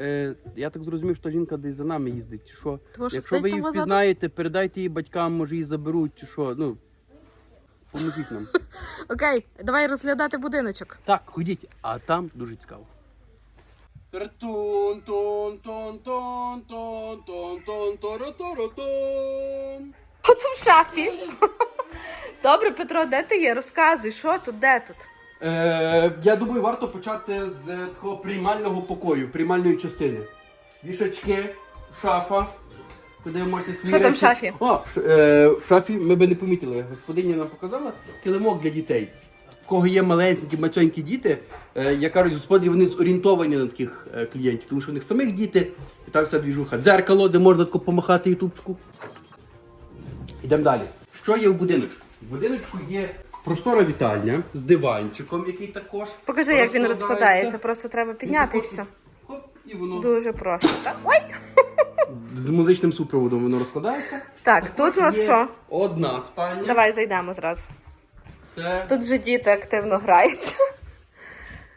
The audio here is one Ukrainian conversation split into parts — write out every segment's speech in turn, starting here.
Е, я так зрозумів, що жінка десь за нами їздить. Що? Тому що Якщо ви там її позаду. впізнаєте, передайте її батькам, може її заберуть, чи що. Ну, поможіть нам. Окей, давай розглядати будиночок. Так, ходіть, а там дуже цікаво. Тун тун тун тун тун тун тун. От в шафі. Добре, Петро, де ти є? Розказуй, що тут, де тут? Е, я думаю, варто почати з е, такого приймального покою, приймальної частини. Вішачки, шафа. Куди ви можете свої Що там в речі- шафі? О, в, ш- е, в шафі ми би не помітили. Господиня нам показала килимок для дітей. У кого є маленькі, мацьонькі діти, е, як кажуть, господарі вони зорієнтовані на таких е, клієнтів, тому що в них самих діти, і так вся двіжуха. Дзеркало, де можна тако помахати ютубчику. Йдемо далі. Що є в будиночку? В будиночку є простора вітальня з диванчиком, який також. Покажи, як він розкладається. просто треба підняти і все. Хоп, і воно Дуже просто. Так, Ой! з музичним супроводом воно розкладається. Так, тут у нас Є що? Одна спальня. Давай зайдемо зразу. Це... Тут же діти активно граються.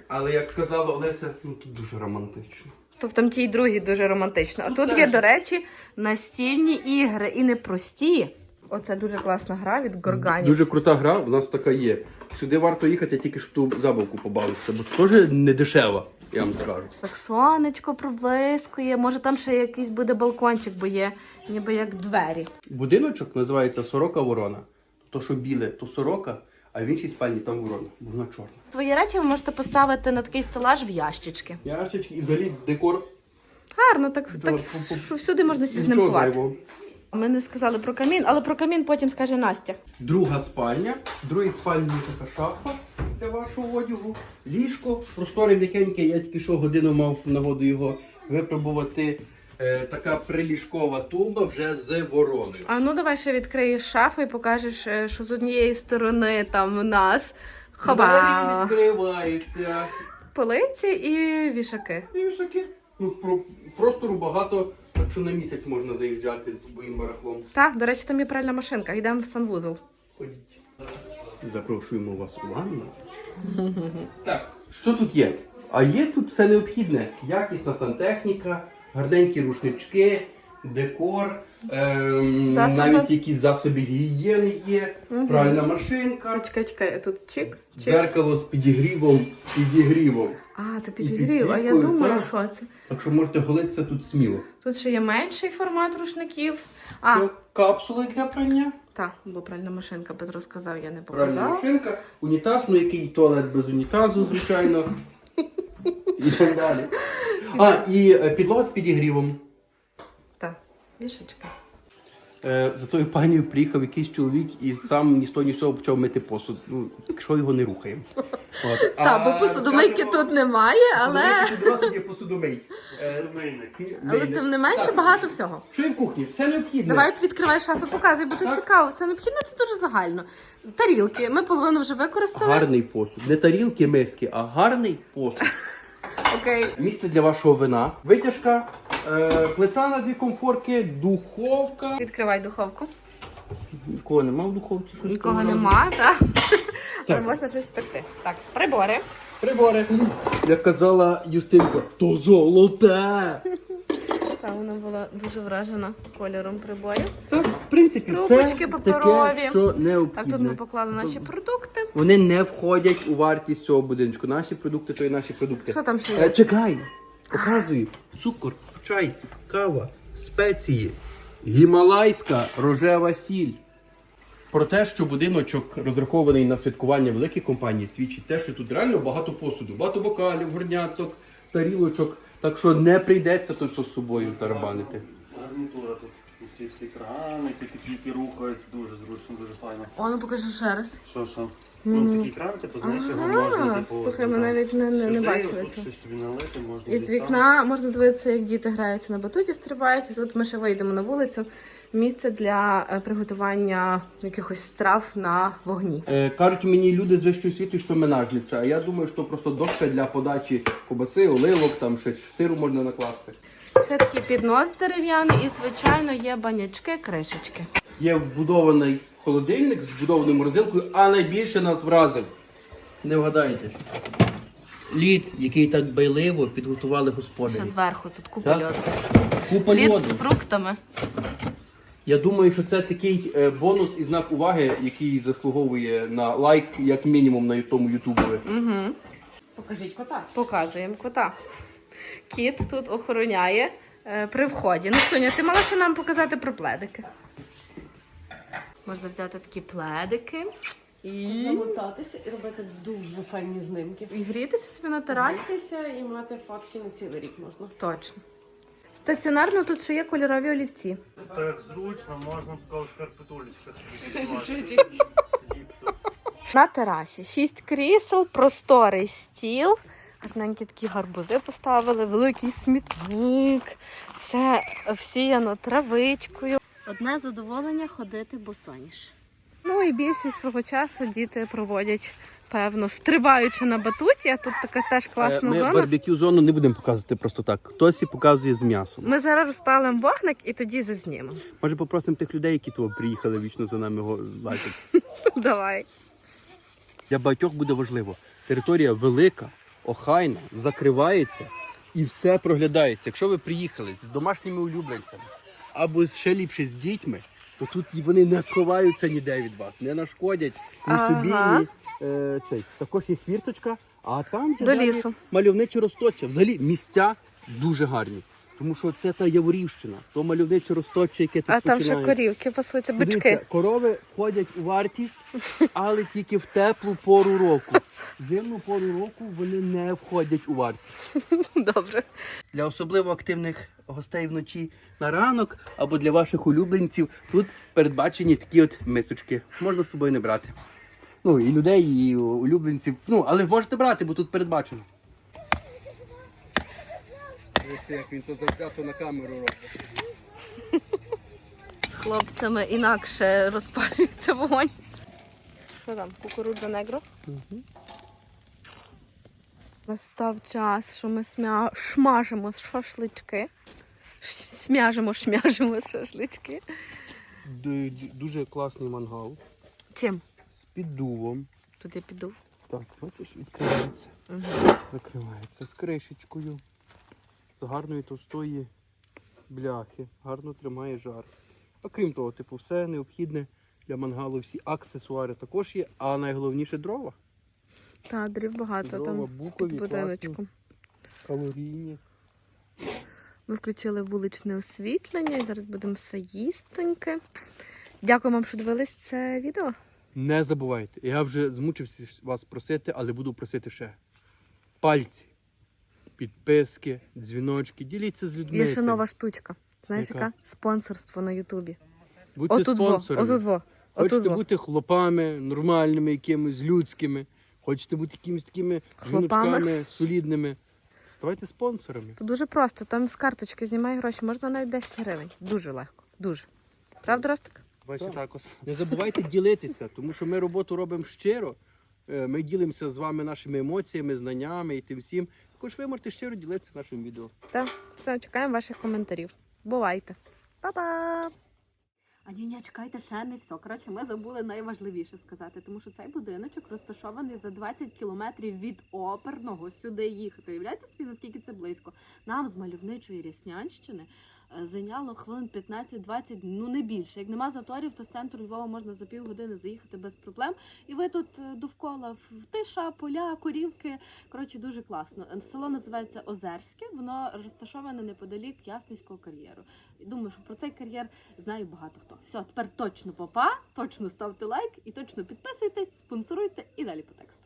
Але як казала Олеся, ну тут дуже романтично. То в там тій другій дуже романтично. А Тут тут є, до речі, настільні ігри і не прості. Оце дуже класна гра від Горганів. Дуже крута гра, у нас така є. Сюди варто їхати тільки щоб ту забавку побавитися, бо це теж не дешево, я вам скажу. Так сонечко проблискує. Може там ще якийсь буде балкончик, бо є ніби як двері. Будиночок називається Сорока Ворона. То, що біле, то сорока, а в іншій спальні там ворона, бо вона чорна. Свої речі ви можете поставити на такий стелаж в ящички. Ящички і взагалі декор. Гарно, так, так що всюди можна Нічого сізнемкувати. зайвого. Ми не сказали про камін, але про камін потім скаже Настя. Друга спальня. Другій спальні така шафа для вашого одягу. Ліжко, просторе м'якеньке, я тільки що годину мав нагоду його випробувати. Е, така приліжкова тумба вже з вороною. А ну давай ще відкриєш шафу і покажеш, е, що з однієї сторони там у нас Двері хоба відкриваються. полиці і вішаки. І всяке. Ну, про, простору багато, що на місяць можна заїжджати з своїм барахлом. Так, до речі, там є пральна машинка. Йдемо в санвузол. Ходіть. Запрошуємо вас у ванну. Так, що тут є? А є тут все необхідне. Якісна сантехніка, гарненькі рушнички, декор, ем, Засоби. навіть якісь засоби гігієни є, Мгм. пральна машинка, Чекай, чекай, тут чик. чик. дзеркало з підігрівом, з підігрівом. А, то підігрів. А я підсвіткою, думаю, так. що це. Так що можете голитися тут сміло. Тут ще є менший формат рушників. А, Капсули для прання. так, бо пральна машинка Петро сказав, я не Пральна показала. машинка, унітаз, ну який туалет без унітазу, звичайно. І так далі. А, і е, підлога з підігрівом. Вішечки. Е, за тою панією приїхав якийсь чоловік і сам ні з того, ні з цього почав мити посуд. Ну, якщо його не рухаємо. От. Так, А, бо посудомийки тут немає, але, посудомийки є посудомий. Е, але тим не менше Так, багато всього. Що є в кухні? Все необхідне. Давай відкривай шафи, показуй, бо тут Так. цікаво. Все необхідно, це дуже загально. Тарілки. Ми половину вже використали. Гарний посуд. Не тарілки, миски, а гарний посуд. Окей. Місце для вашого вина, витяжка, е, плита на дві комфорки, духовка. Відкривай духовку. Нікого нема в духовці, щось Нікого там нема, так? Але можна щось спекти. Так, прибори. Прибори. Як казала Юстинка, то золоте. Та вона була дуже вражена кольором приборів. Так, в принципі, Трубочки все паперові. таке, що Так, тут ми необхідне. поклали наші продукти. Вони не входять у вартість цього будинку. Наші продукти то і наші продукти. Що там ще Е, є? чекай, показую. Цукор, чай, кава, спеції, гімалайська рожева сіль. Про те, що будиночок розрахований на святкування великих компаній, свідчить те, що тут реально багато посуду, багато бокалів, горняток, тарілочок. Так що не прийдеться тут все з собою тарабанити. Гарнітура тут. Ці всі крани, такі тільки рухаються, дуже зручно, дуже файно. О, ну покажи ще раз. Що що? Ну такий кран, типу, знаєш, його можна типу. слухай, ми навіть не, не, не бачили цього. щось собі налити, можна І десь з вікна можна дивитися, як діти граються на батуті, стрибають. І тут ми ще вийдемо на вулицю. Місце для е, приготування якихось страв на вогні. Е, кажуть мені люди з вищої освіти, що менажниця, а я думаю, що просто дошка для подачі кобаси, оливок, там ще сиру можна накласти. Ще такий піднос дерев'яний і, звичайно, є банячки, кришечки. Є вбудований холодильник з вбудованою морозилкою, а найбільше нас вразив. Не вгадаєте. лід, який так байливо підготували Ще господарі. зверху тут купа Так. льоду. Купа Лід льоду. з фруктами. Я думаю, що це такий е, бонус і знак уваги, який заслуговує на лайк, як мінімум, на тому ютубові. Покажіть кота. Показуємо кота. Кіт тут охороняє е, при вході. Ну, Соня, ти мала ще нам показати про пледики. Можна взяти такі пледики і, Замотатися і робити дуже файні знимки. і грітися собі на терасі. Гратися і мати фотки на цілий рік можна. Точно. Стаціонарно тут ще є кольорові олівці. Так зручно, можна поки шкарпетулі сидіти. На терасі. Шість крісел, просторий стіл. Гарненькі такі гарбузи поставили, великий смітник, все всіяно травичкою. Одне задоволення ходити босоніж. Ну і більшість свого часу діти проводять, певно, стрибаючи на батуті, а тут така теж класна Е, Ми зона. барбекю зону не будемо показувати просто так. Хтось і показує з м'ясом. Ми зараз розпалимо вогник і тоді зазнімемо. Може попросимо тих людей, які того приїхали вічно за нами лазять. Давай. Для багатьох буде важливо. Територія велика, охайна, закривається і все проглядається. Якщо ви приїхали з домашніми улюбленцями або ще ліпше з дітьми, то тут вони не сховаються ніде від вас, не нашкодять ні Ага. собі, ні е, цей. Також є хвірточка, а там До далі лісу. мальовниче росточе. Взагалі місця дуже гарні. Тому що це та Яворівщина, то мальовниче росточе, яке тут А там ще корівки пасуються, бички. Дивіться, корови входять у вартість, але тільки в теплу пору року. В Зимну пору року вони не входять у вартість. Добре. Для особливо активних гостей вночі на ранок або для ваших улюбленців тут передбачені такі от мисочки. Можна з собою не брати. Ну, і людей, і улюбленців. Ну, але можете брати, бо тут передбачено. Ось як він то завзято на камеру робить. З хлопцями інакше розпалюється вогонь. Що там, кукурудза негро? Настав час, що ми смя... шмажимо шашлички. Ш- Смяжимо, шмяжимо шашлички. Ду- Дуже класний мангал Чим? з піддувом. Тут я піду. Так, бачиш, відкривається. Закривається з кришечкою. З гарної товстої бляхи. Гарно тримає жар. Окрім того, типу, все необхідне для мангалу, всі аксесуари також є, а найголовніше дрова. Та, дрів багато дрова там букові, під класні, калорійні. Ми включили вуличне освітлення і зараз будемо все їстоньке. Дякую вам, що дивились це відео. Не забувайте, я вже змучився вас просити, але буду просити ще. Пальці, підписки, дзвіночки, діліться з людьми. Є ще нова штучка. Знаєш, Яка? яка? Спонсорство на Ютубі. Будьте Отут во, спонсорами. отут во. Хочете Отут во. бути хлопами, нормальними, якимись людськими, хочете бути якимись такими Хлопами? жіночками солідними. Ставайте спонсорами. Це дуже просто. Там з карточки знімай гроші, можна навіть 10 гривень. Дуже легко. Дуже. Правда, Ростик? Також. Не забувайте ділитися, тому що ми роботу робимо щиро. Е, Ми ділимося з вами нашими емоціями, знаннями і тим всім. Також ви можете щиро ділитися нашим відео. Так, все, чекаємо ваших коментарів. Бувайте. Па-па! А ні, ні, чекайте, ще не все. Коротше, ми забули найважливіше сказати, тому що цей будиночок розташований за 20 кілометрів від оперного сюди їхати. Уявляєте собі, наскільки це близько? Нам з мальовничої Ряснянщини зайняло хвилин 15-20, ну не більше. Як нема заторів, то з центру Львова можна за півгодини заїхати без проблем. І ви тут е, довкола в- тиша, поля, корівки. Коротше, дуже класно. Е, Село називається Озерське, воно розташоване неподалік Ясницького кар'єру. Думаю, що про цей кар'єр знає багато хто. Все, тепер точно попа, точно ставте лайк і точно підписуйтесь, спонсоруйте і далі по тексту.